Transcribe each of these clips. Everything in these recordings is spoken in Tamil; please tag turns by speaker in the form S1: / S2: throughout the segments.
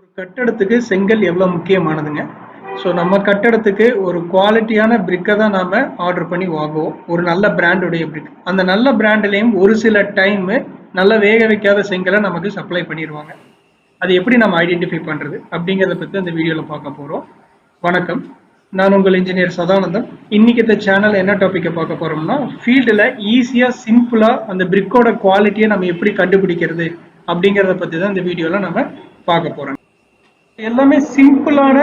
S1: ஒரு கட்டடத்துக்கு செங்கல் எவ்வளோ முக்கியமானதுங்க? ஸோ நம்ம கட்டடத்துக்கு ஒரு குவாலிட்டியான பிரிக்கை தான் நாம் ஆர்டர் பண்ணி வாங்குவோம். ஒரு நல்ல பிராண்டுடைய பிரிக் அந்த நல்ல பிராண்ட்லேயும் ஒரு சில டைமு நல்ல வேக வைக்காத செங்கலை நமக்கு சப்ளை பண்ணிடுவாங்க. அது எப்படி நம்ம ஐடென்டிஃபை பண்ணுறது அப்படிங்கிறத பற்றி அந்த வீடியோவில் பார்க்க போகிறோம் வணக்கம். நான் உங்கள் இன்ஜினியர் சதானந்தம் இன்னைக்கு இந்த சேனல் என்ன டாப்பிக்கை பார்க்க போகிறோம்னா ஃபீல்டில் ஈஸியாக சிம்பிளாக அந்த பிரிக்கோட குவாலிட்டியை நம்ம எப்படி கண்டுபிடிக்கிறது? அப்படிங்கிறத பற்றி தான் இந்த வீடியோவில் நம்ம பார்க்க போகிறோம் எல்லாமே சிம்பிளான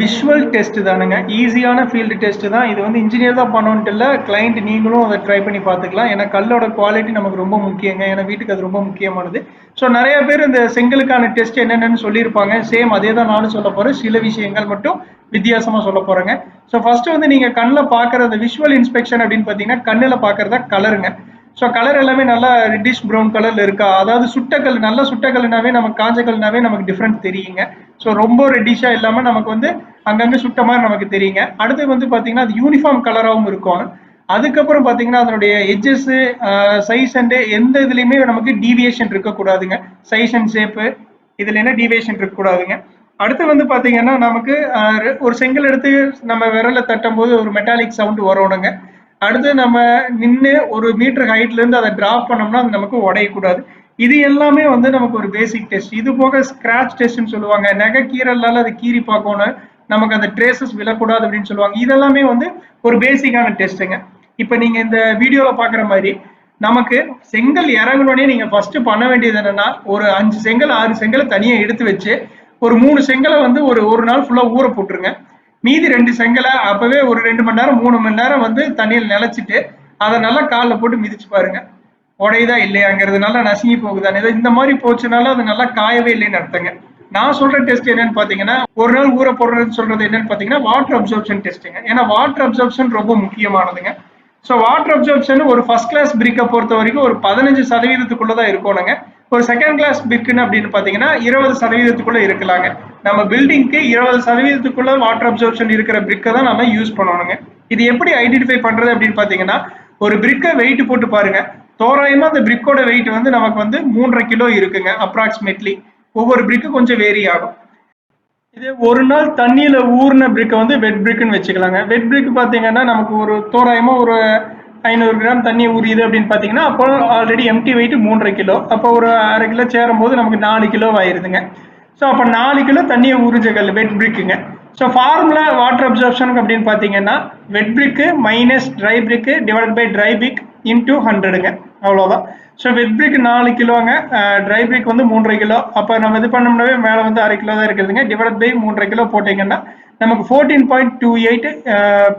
S1: விஷுவல் டெஸ்ட் தானுங்க. ஈஸியான ஃபீல்டு டெஸ்ட் தான். இது வந்து இன்ஜினியர் தான் பண்ணணுன்ட்டு இல்லை கிளைண்ட் நீங்களும் அதை ட்ரை பண்ணி பார்த்துக்கலாம். ஏன்னா கல்லோட குவாலிட்டி நமக்கு ரொம்ப முக்கியங்க. ஏன்னா வீட்டுக்கு அது ரொம்ப முக்கியமானது. ஸோ நிறைய பேர் இந்த செங்கலுக்கான டெஸ்ட் என்னென்னு சொல்லியிருப்பாங்க. சேம் அதே தான் நானும் சொல்ல போகிறேன் சில விஷயங்கள் மட்டும் வித்தியாசமாக சொல்ல போகிறேங்க ஸோ ஃபர்ஸ்ட் வந்து நீங்கள் கண்ணில் பார்க்குற அந்த விஷுவல் இன்ஸ்பெக்ஷன் அப்படின்னு பார்த்தீங்கன்னா கண்ணில் பார்க்குறதா கலருங்க ஸோ கலர் எல்லாமே நல்லா ரெட்டிஷ் ப்ரௌன் கலர்ல இருக்கா? அதாவது சுட்டக்கல் நல்ல சுட்டக்கல்னாவே நமக்கு காஞ்ச கல்னாவே நமக்கு டிஃப்ரெண்ட் தெரியுங்க. ஸோ ரொம்ப ரெட்டிஷா இல்லாம நமக்கு வந்து அங்கங்கே சுட்ட மாதிரி நமக்கு தெரியுங்க. அடுத்து வந்து பார்த்தீங்கன்னா அது யூனிஃபார்ம் கலராகவும் இருக்கும். அதுக்கப்புறம் பார்த்தீங்கன்னா அதனுடைய எஜ்ஜஸ் சைஸ் அண்டு எந்த இதுலேயுமே நமக்கு டீவியேஷன் இருக்கக்கூடாதுங்க. சைஸ் அண்ட் ஷேப்பு இதில் என்ன டீவியேஷன் இருக்கக்கூடாதுங்க. அடுத்து வந்து பார்த்தீங்கன்னா நமக்கு ஒரு செங்கல் எடுத்து நம்ம விரலை தட்டும் போது ஒரு மெட்டாலிக் சவுண்ட் வரணுங்க. அடுத்து நம்ம நின்று ஒரு மீட்டர் ஹைட்ல இருந்து அதை டிராப் பண்ணோம்னா அது நமக்கு உடையக்கூடாது. இது எல்லாமே வந்து நமக்கு ஒரு பேசிக் டெஸ்ட் இது போக ஸ்கிராச் டெஸ்ட்னு சொல்லுவாங்க. நகை கீரலால அது கீறி பார்க்கணும். நமக்கு அந்த ட்ரேசஸ் விழக்கூடாது அப்படின்னு சொல்லுவாங்க. இதெல்லாமே வந்து ஒரு பேசிக்கான டெஸ்ட்டுங்க இப்போ நீங்கள் இந்த வீடியோவில் பார்க்குற மாதிரி நமக்கு செங்கல் இறங்கணுன்னே நீங்க ஃபஸ்ட்டு பண்ண வேண்டியது என்னென்னா ஒரு அஞ்சு செங்கல் ஆறு செங்கலை தனியாக எடுத்து வச்சு ஒரு மூணு செங்கலை வந்து ஒரு ஒரு நாள் ஃபுல்லாக ஊற போட்டுருங்க. மீதி ரெண்டு செங்கலை அப்பவே ஒரு ரெண்டு மணி நேரம் மூணு மணி நேரம் வந்து தண்ணியில் நிலச்சிட்டு அதை நல்லா காலில் போட்டு மிதிச்சு பாருங்க. உடையுதா இல்லையாங்கிறது நல்லா நசுங்கி போகுதானே இந்த மாதிரி போச்சுனால அது நல்லா காயவே இல்லைன்னு அர்த்தங்க. நான் சொல்ற டெஸ்ட் என்னன்னு பாத்தீங்கன்னா ஒரு நாள் ஊற போடுறதுன்னு சொல்றது என்னன்னு பாத்தீங்கன்னா வாட்டர் அப்சர்ப்ஷன் டெஸ்ட்டுங்க ஏன்னா வாட்டர் அப்சர்ப்ஷன் ரொம்ப முக்கியமானதுங்க. ஸோ வாட்டர் அப்சர்ப்ஷன் ஒரு ஃபர்ஸ்ட் கிளாஸ் பிரிக்கை பொறுத்த வரைக்கும் ஒரு பதினஞ்சு சதவீதத்துக்குள்ளதான் இருக்கணுங்க. ஒரு செகண்ட் கிளாஸ் பிரிக்குன்னு அப்படின்னு பார்த்தீங்கன்னா இருபது சதவீதத்துக்குள்ள இருக்கலாங்க. நம்ம பில்டிங்க்கு இருபது சதவீதத்துக்குள்ள வாட்டர் அப்சர்ப்ஷன் இருக்கிற பிரிக்கை தான் நம்ம யூஸ் பண்ணணுங்க. இது எப்படி ஐடென்டிஃபை பண்றது அப்படின்னு பார்த்தீங்கன்னா ஒரு பிரிக்கை வெயிட் போட்டு பாருங்க. தோராயமா அந்த பிரிக்கோட வெயிட் வந்து நமக்கு வந்து மூன்றரை கிலோ இருக்குங்க அப்ராக்சிமேட்லி ஒவ்வொரு பிரிக்கு கொஞ்சம் வேரி ஆகும். இதே ஒரு நாள் தண்ணியில ஊர்ன பிரிக்கை வந்து வெட் பிரிக்குன்னு வச்சுக்கலாங்க. வெட் பிரிக் பாத்தீங்கன்னா நமக்கு ஒரு தோராயமா ஒரு ஐநூறு கிராம் தண்ணி ஊறியுது அப்படின்னு பார்த்தீங்கன்னா அப்போ ஆல்ரெடி எம்டி வெயிட் மூன்றரை கிலோ. அப்போ ஒரு அரை கிலோ சேரும் போது நமக்கு நாலு கிலோ ஆயிருதுங்க. ஸோ அப்போ நாலு கிலோ தண்ணியை உறிஞ்ச கல் வெட் பிரிக்குங்க ஸோ ஃபார்முலா வாட்டர் அப்சர்ப்ஷனுக்கு அப்படின்னு பார்த்தீங்கன்னா wet brick minus dry brick divide by dry brick into ஹண்ட்ரடுங்க அவ்வளோதான் ஸோ வெட் பிரிக் நாலு கிலோங்க. ட்ரை பிரிக் வந்து மூன்றரை கிலோ. அப்போ நம்ம இது பண்ணோம்னாவே மேலே வந்து அரை கிலோ தான் இருக்குதுங்க டிவைட் பை மூன்றரை கிலோ போட்டிங்கன்னா நமக்கு fourteen point two eight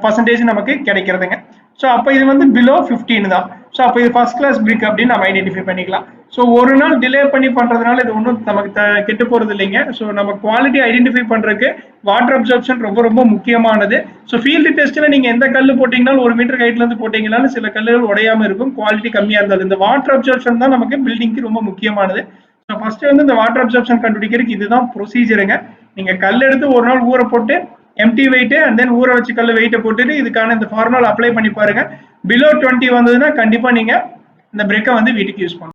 S1: percentage நமக்கு கிடைக்கிறதுங்க. ஸோ அப்போ இது வந்து பிலோ ஃபிஃப்டீன் தான். ஸோ அப்போ இது ஃபர்ஸ்ட் கிளாஸ் பிரிக் அப்படின்னு நம்ம ஐடென்டிஃபை பண்ணிக்கலாம். ஸோ ஒரு நாள் டிலே பண்ணி பண்ணுறதுனால இது ஒன்றும் நமக்கு த கெட்டு போகிறது இல்லைங்க. ஸோ நம்ம குவாலிட்டி ஐடென்டிஃபை பண்ணுறதுக்கு வாட்டர் அப்சர்ப்ஷன் ரொம்ப ரொம்ப முக்கியமானது. ஸோ ஃபீல்டு டெஸ்ட்டில் நீங்கள் எந்த கல் போட்டிங்கனாலும் ஒரு மீட்டர் ஹைட்லேருந்து போட்டிங்கனாலும் சில கல்லுகள் உடையாமல் இருக்கும். குவாலிட்டி கம்மியாக இருந்தது. இந்த வாட்டர் அப்சர்ப்ஷன் தான் நமக்கு பில்டிங்க்கு ரொம்ப முக்கியமானது. ஸோ ஃபஸ்ட்டு வந்து இந்த வாட்டர் அப்சர்ப்ஷன் கண்டுபிடிக்கிறதுக்கு இதுதான் ப்ரொசீஜருங்க நீங்கள் கல் எடுத்து ஒரு நாள் ஊற போட்டு எம்டி வெயிட்டு அண்ட் தென் ஊற வச்சு கல் வெயிட்டை போட்டுட்டு இதுக்கான இந்த ஃபார்முலா அப்ளை பண்ணி பாருங்க. பிலோ டுவெண்ட்டி வந்ததுன்னா கண்டிப்பா நீங்க இந்த பிரேக்கை வந்து வீட்டுக்கு யூஸ் பண்ணுங்க